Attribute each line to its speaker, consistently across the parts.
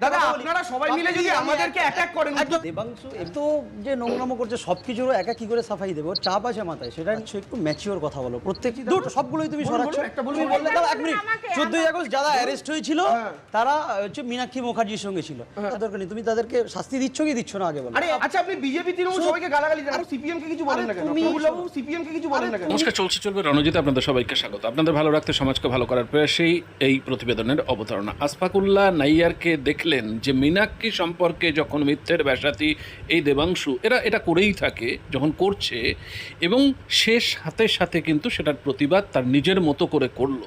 Speaker 1: দাদা আপনারা সবাই মিলে যদি আমাদেরকে অ্যাটাক করেন
Speaker 2: দেবাংশু এত যে নোংরামো করছে সব কিছুর একা কি করে সাফাই দেবো? চাপ আছে মাথায় সেটা নিশ্চয়ই একটু ম্যাচিওর কথা বলো। প্রত্যেক দুটো সবগুলোই তুমি সরাচ্ছ।
Speaker 1: বলুন, একটা বলুন।
Speaker 2: তুমি বললে দাও এক মিনিট চোদ্দই আগস্ট যারা অ্যারেস্ট হয়েছিল
Speaker 1: হ্যাঁ।
Speaker 2: তারা হচ্ছে মীনাক্ষী মুখার্জির সঙ্গে ছিল। দরকার নেই তুমি তাদেরকে শাস্তি দিচ্ছ কি দিচ্ছ না আগে বলো।
Speaker 1: আরে আচ্ছা আপনি বিজেপি তৃণমূল সবাইকে গালাগালি দেন সিপিএম কে কিছু বলেন না কেন?
Speaker 2: তুমি-
Speaker 1: প্রফুল্লবাবু সিপিএম কে কিছু বলেন না কেন?
Speaker 3: নমস্কার চলছে চলবে রণজিৎ আপনাদের সবাইকে স্বাগত। আপনাদের ভালো রাখতে সমাজকে ভালো করার প্রয়াসেই এই প্রতিবেদনের অবতারণা। আসফাকুল্লাহ নাইয়ারকে দেখলেন যে মীনাক্ষী সম্পর্কে যখন মিথ্যের ব্যাসাতি এই দেবাংশু, এরা এটা করেই থাকে যখন করছে, এবং সে সাথে সাথে কিন্তু সেটার প্রতিবাদ তার নিজের মতো করে করল।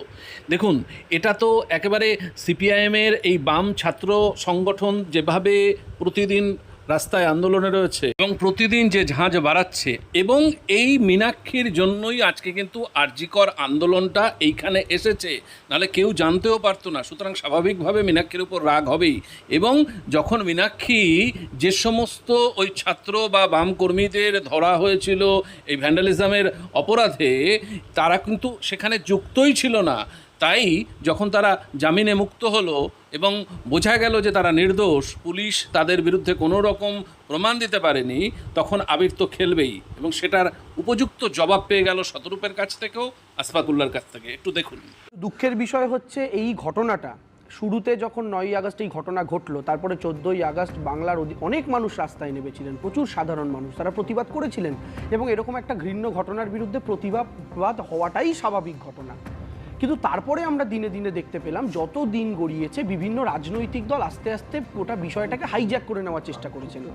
Speaker 3: দেখুন, এটা তো একেবারে সিপিআইএমের এই বাম ছাত্র সংগঠন যেভাবে প্রতিদিন রাস্তায় আন্দোলনে রয়েছে। এবং প্রতিদিন যে ঝাঁঝ বাড়াচ্ছে এবং এই মীনাক্ষীর জন্যই আজকে কিন্তু আরজিকর আন্দোলনটা এইখানে এসেছে। নাহলে কেউ জানতেও পারতো না। সুতরাং স্বাভাবিকভাবে মীনাক্ষীর উপর রাগ হবেই। এবং যখন মীনাক্ষী যে সমস্ত ওই ছাত্র বা বাম কর্মীদের ধরা হয়েছিল এই ভ্যান্ডালিজমের অপরাধে, তারা কিন্তু সেখানে যুক্তই ছিল না। তাই যখন তারা জামিনে মুক্ত হলো এবং বোঝা গেল যে তারা নির্দোষ, পুলিশ তাদের বিরুদ্ধে কোনো রকম প্রমাণ দিতে পারেনি, তখন আবির তো খেলবেই এবং সেটার উপযুক্ত জবাব পেয়ে গেল শতরূপের কাছ থেকেও আসফাকুল্লার কাছ থেকে। একটু দেখুন।
Speaker 1: দুঃখের বিষয় হচ্ছে এই ঘটনাটা, শুরুতে যখন নয়ই আগস্ট এই ঘটনা ঘটলো, তারপরে চোদ্দোই আগস্ট বাংলার অনেক মানুষ রাস্তায় নেমেছিলেন, প্রচুর সাধারণ মানুষ, তারা প্রতিবাদ করেছিলেন এবং এরকম একটা ঘৃণ্য ঘটনার বিরুদ্ধে প্রতিবাদ হওয়াটাই স্বাভাবিক ঘটনা। কিন্তু তারপরে আমরা দিনে দিনে দেখতে পেলাম, যত দিন গড়িয়েছে, বিভিন্ন রাজনৈতিক দল আস্তে আস্তে গোটা বিষয়টাকে হাইজ্যাক করে নেওয়ার চেষ্টা করেছিল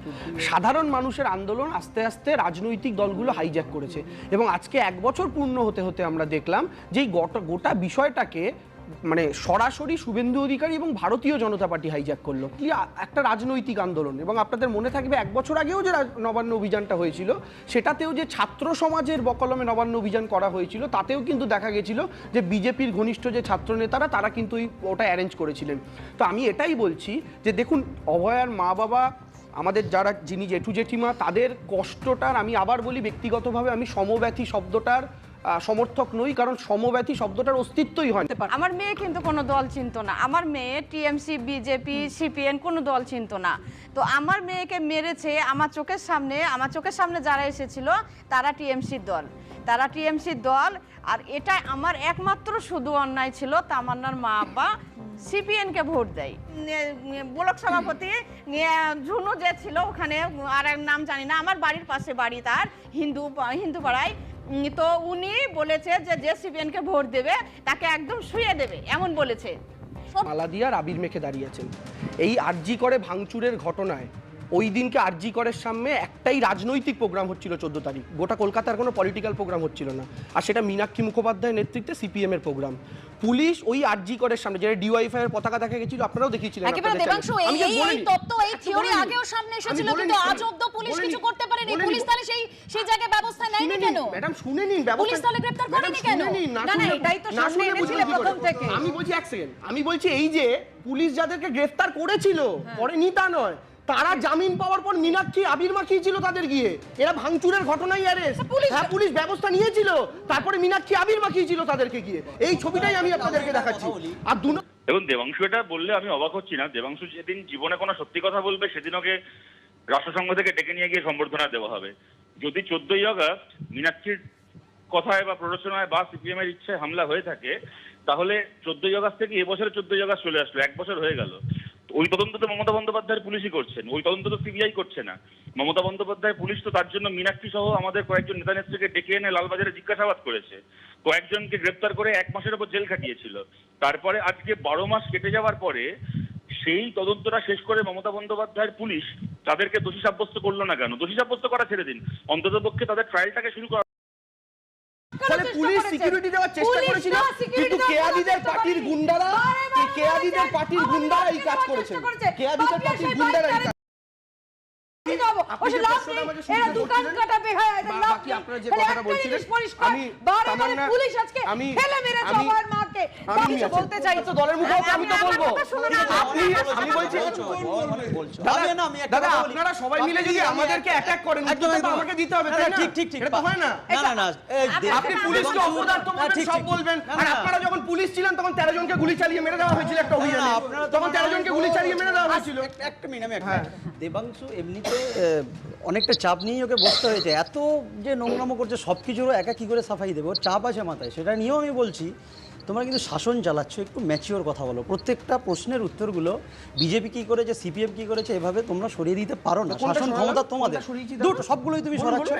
Speaker 1: সাধারণ মানুষের আন্দোলন আস্তে আস্তে রাজনৈতিক দলগুলো হাইজ্যাক করেছে। এবং আজকে এক বছর পূর্ণ হতে হতে আমরা দেখলাম যে গোটা গোটা বিষয়টাকে মানে সরাসরি শুভেন্দু অধিকারী এবং ভারতীয় জনতা পার্টি হাইজ্যাক করল। কি একটা রাজনৈতিক আন্দোলন এবং আপনাদের মনে থাকবে এক বছর আগেও যে নবান্ন অভিযানটা হয়েছিল, সেটাতেও যে ছাত্র সমাজের বকলমে নবান্ন অভিযান করা হয়েছিল, তাতেও কিন্তু দেখা গেছিল যে বিজেপির ঘনিষ্ঠ যে ছাত্র নেতারা তারা কিন্তু ওটা অ্যারেঞ্জ করেছিলেন। তো আমি এটাই বলছি যে দেখুন, অভয়ার মা বাবা আমাদের যারা যিনি জেঠু জেঠিমা, তাদের কষ্টটার আমি আবার বলি, ব্যক্তিগতভাবে আমি সমব্যথী শব্দটার সমর্থক নই কারণ সমব্যথী শব্দটার অস্তিত্বই হয়
Speaker 4: আমার মেয়ে কিন্তু কোনো দল চিনতো না। আমার মেয়ে টিএমসি বিজেপি সিপিএন কোনো দল চিনতো না। তো আমার মেয়েকে মেরেছে আমার চোখের সামনে আমার চোখের সামনে যারা এসেছিল তারা টিএমসির দল। তারা টিএমসির দল আর এটা আমার একমাত্র শুধু অন্যায় ছিল তামান্নার মা আব্বা সিপিএনকে ভোট দেয়। ব্লক সভাপতি ঝুনু যে ছিল ওখানে আর এক নাম জানি না আমার বাড়ির পাশে বাড়ি তার হিন্দু হিন্দু পাড়ায় তো উনি বলেছে যে যে সিপিএনকে ভোট দেবে, তাকে একদম শুয়ে দেবে, এমন বলেছে।
Speaker 1: মালা দিয়ে আর আবির মেখে দাঁড়িয়েছেন এই আরজি করে ভাঙচুরের ঘটনায় ওই দিনকে আরজি করের সামনে একটাই রাজনৈতিক প্রোগ্রাম হচ্ছিল চোদ্দ তারিখ। গোটা কলকাতার কোনো পলিটিক্যাল প্রোগ্রাম হচ্ছিল না। আর সেটা মীনাক্ষী মুখোপাধ্যায়ের নেতৃত্বে সিপিএম এর প্রোগ্রাম পুলিশ ওই আরজি করের সামনে যেটা ডিওয়াইফাই এর পতাকা দেখা গেছিল আপনারাও দেখিয়েছিলেন
Speaker 5: একেবারে দেবাংশু এই
Speaker 1: আমি
Speaker 5: এই-
Speaker 1: বলে
Speaker 5: এই
Speaker 1: নিই।
Speaker 5: তত্ত্ব এই থিওরি আগেও সামনে এসেছিল কিন্তু আজ অব্দ পুলিশ কিছু করতে পারেনি। পুলিশ তাহলে সেই সেই জায়গায় ব্যবস্থা নেয়নি
Speaker 1: শুনে
Speaker 5: কেন?
Speaker 1: ম্যাডাম শুনে নিন ব্যবস্থা-
Speaker 5: পুলিশ তাহলে গ্রেপ্তার করেনি কেন?
Speaker 1: না
Speaker 4: না, না, এটাই তো সামনে এনেছিলে
Speaker 1: বুঝবেন কি করে?
Speaker 4: প্রথম থেকে।
Speaker 1: আমি বলছি এক সেকেন্ড আমি বলছি এই যে পুলিশ যাদেরকে গ্রেফতার করেছিল করেনি তা নয়। তারা জামিন পাওয়ার পর মীনাক্ষী আবির মাখিয়েছিল তাদের গিয়ে? এরা ভাঙচুরের ঘটনাই অ্যারেস্ট। হ্যাঁ পুলিশ ব্যবস্থা নিয়েছিল। তারপরে মীনাক্ষী আবির মাখিয়েছিল তাদেরকে গিয়ে? এই ছবিটাই আমি আপনাদেরকে দেখাচ্ছি। আর দু
Speaker 6: দেখুন দেবাংশু এটা বললে আমি অবাক হচ্ছি না। দেবাংশু যেদিন জীবনে কোনো সত্যি কথা বলবে সেদিন ওকে রাষ্ট্রসংঘ থেকে ডেকে নিয়ে গিয়ে সম্বর্ধনা দেওয়া হবে। যদি চোদ্দই আগস্ট মীনাক্ষীর কথায় বা প্ররোচনায় বা সিপিএম এর ইচ্ছায় হামলা হয়ে থাকে তাহলে চোদ্দই আগস্ট থেকে এবছরে চোদ্দই আগস্ট চলে আসলো এক বছর হয়ে গেল। ওই তদন্ত তো মমতা বন্দ্যোপাধ্যায়ের পুলিশই করছেন, ওই তদন্ত তো সিবিআই করছে না। মমতা বন্দ্যোপাধ্যায়, পুলিশ তো তার জন্য মীনাক্ষী সহ আমাদের কয়েকজন নেতা নেত্রীকে ডেকে এনে লালবাজারে জিজ্ঞাসাবাদ করেছে। কয়েকজনকে গ্রেপ্তার করে এক মাসের উপর জেল খাটিয়েছিল। তারপরে আজকে বারো মাস কেটে যাওয়ার পরে সেই তদন্তটা শেষ করে মমতা বন্দ্যোপাধ্যায়ের পুলিশ তাদেরকে দোষী সাব্যস্ত করল না কেন? দোষী সাব্যস্ত করা ছেড়ে দিন। অন্তত পক্ষে তাদের ট্রায়ালটাকে শুরু করা
Speaker 1: ফলে পুলিশ সিকিউরিটি দেওয়ার চেষ্টা করেছিল। কিন্তু কেয়াদিদের পার্টির। গুন্ডারা কেয়াদিদের পার্টির গুন্ডারা এই কাজ
Speaker 4: করেছে।
Speaker 1: কেয়াদিদের পার্টির গুন্ডারা এই কাজ
Speaker 4: কি
Speaker 1: আমাকে আমি
Speaker 7: কিছু বলতে চাই
Speaker 1: তো দলের মুখপাত্র আমি তো বলব। আপনি আমি বলছি দাদা
Speaker 2: না, আমি একটা
Speaker 1: দাদা আপনারা সবাই মিলে যদি আমাদেরকে অ্যাটাক করেন তো আমাকে দিতে হবে তাই
Speaker 2: ঠিক, ঠিক, ঠিক।
Speaker 1: এটা হয় না।
Speaker 2: না, না,
Speaker 1: আপনি পুলিশকে
Speaker 2: দেবাংশু-
Speaker 1: অপদার্থ
Speaker 2: ঠিক,
Speaker 1: সব বলবেন। আর আপনারা যখন পুলিশ ছিলেন তখন তেরো জনকে গুলি চালিয়ে মেরে দেওয়া হয়েছিল একটা অভিযানে।
Speaker 2: আপনারা
Speaker 1: তখন
Speaker 2: মনে
Speaker 1: তেরো
Speaker 2: হয়
Speaker 1: জনকে গুলি চালিয়ে মেরে দেওয়া হয়েছিল।
Speaker 2: একটা- একটা মিনিট আমি একটা
Speaker 1: হ্যাঁ।
Speaker 2: দেবাংশু এমনিতে অনেকটা চাপ নিয়ে ওকে বসতে হয়েছে। এত যে নোংরামো করছে সব কিছুরও একা কি করে সাফাই দেবে ওর চাপ আছে মাথায়। সেটা নিয়েও আমি বলছি তোমরা কিন্তু শাসন চালাচ্ছ একটু ম্যাচিওর কথা বলো। প্রত্যেকটা প্রশ্নের উত্তরগুলো বিজেপি কি করেছে সিপিএম কি করেছে এভাবে তোমরা সরিয়ে দিতে পারো না। শাসন ক্ষমতা তোমাদের? দুটো সবগুলোই তুমি সরাচ্ছ?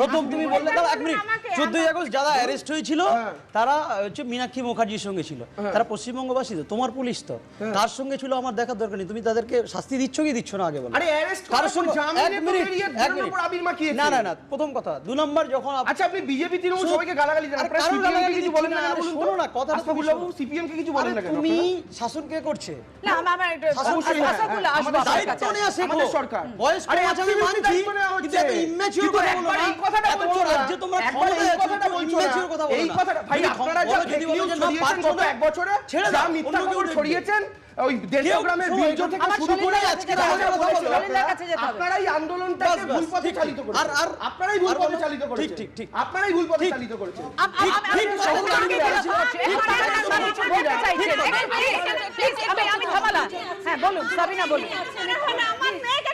Speaker 2: প্রথম তুমি বললে দাঁড়া এক মিনিট চোদ্দই আগস্ট যারা অ্যারেস্ট হয়েছিল
Speaker 1: হ্যাঁ।
Speaker 2: তারা হচ্ছে মীনাক্ষী মুখার্জির সঙ্গে ছিল। তারা পশ্চিমবঙ্গবাসী তো তোমার পুলিশ তো। তার সঙ্গে ছিল আমার দেখার দরকার নেই। তুমি তাদেরকে শাস্তি দিচ্ছ কি দিচ্ছ না আগে বলো।
Speaker 1: আরে arrest
Speaker 2: কার সঙ্গে এক মিনিট এক মিনিট
Speaker 1: আবির মাখিয়েছে।
Speaker 2: না না না প্রথম কথা দু নম্বর যখন
Speaker 1: আচ্ছা আপনি বিজেপি তৃণমূল সবাইকে গালাগালি দেন আপনারা সিপিএম কিছু বলেন না
Speaker 2: না,
Speaker 1: কেন
Speaker 2: আরে
Speaker 1: বলুন তো?
Speaker 2: শোনো না, কথাটা
Speaker 1: আশফাকুল্লাহ বাবু সিপিএম কে কিছু বলেন না কেন
Speaker 2: তুমি শাসন কে করছে
Speaker 7: না আমার আমার একটু
Speaker 2: শাসন
Speaker 7: আশফাকুল্লাহ আসব
Speaker 1: আমাদের
Speaker 7: আপনার
Speaker 2: দায়িত্ব
Speaker 7: কাছে।
Speaker 2: নেওয়া
Speaker 1: আমাদের সরকার।
Speaker 2: বয়স কম আছে আমি মানছি কিন্তু
Speaker 1: হচ্ছে।
Speaker 2: এত কথা বলো
Speaker 1: এই কথাটা বলছো
Speaker 2: বড় তোমরা
Speaker 1: একবার এই কথাটা বলছো না।
Speaker 2: কথা বলো
Speaker 1: এই কথাটা- ভাই, আপনারা যা
Speaker 2: যদি
Speaker 1: fake
Speaker 2: বলো
Speaker 1: news
Speaker 2: যে না,
Speaker 1: ছড়িয়েছেন
Speaker 2: পাঁচ
Speaker 1: গত
Speaker 2: বছর-
Speaker 1: এক বছরে,
Speaker 2: ছেড়ে দাও, অন্য কেউ
Speaker 1: ছড়িয়েছেন, ওই দেশগ্রামের বীর্য থেকে শুরু করে আজকে। আপনারাই আন্দোলনটাকে ভুল পথে চালিত
Speaker 2: ঠিক।
Speaker 1: করেছেন
Speaker 2: আর- আর-
Speaker 1: আপনারাই ভুল পথে চালিত
Speaker 2: ঠিক,
Speaker 1: করেছেন
Speaker 2: ঠিক, ঠিক।
Speaker 1: আপনারাই ভুল পথে চালিত করেছেন
Speaker 2: ঠিক, ঠিক, ঠিক,
Speaker 7: আমি
Speaker 2: ঠিক।
Speaker 4: ঠিক,
Speaker 7: আমি আমি থামালাম হ্যাঁ বলুন সাবিনা বলুন
Speaker 4: আমার মেয়েকে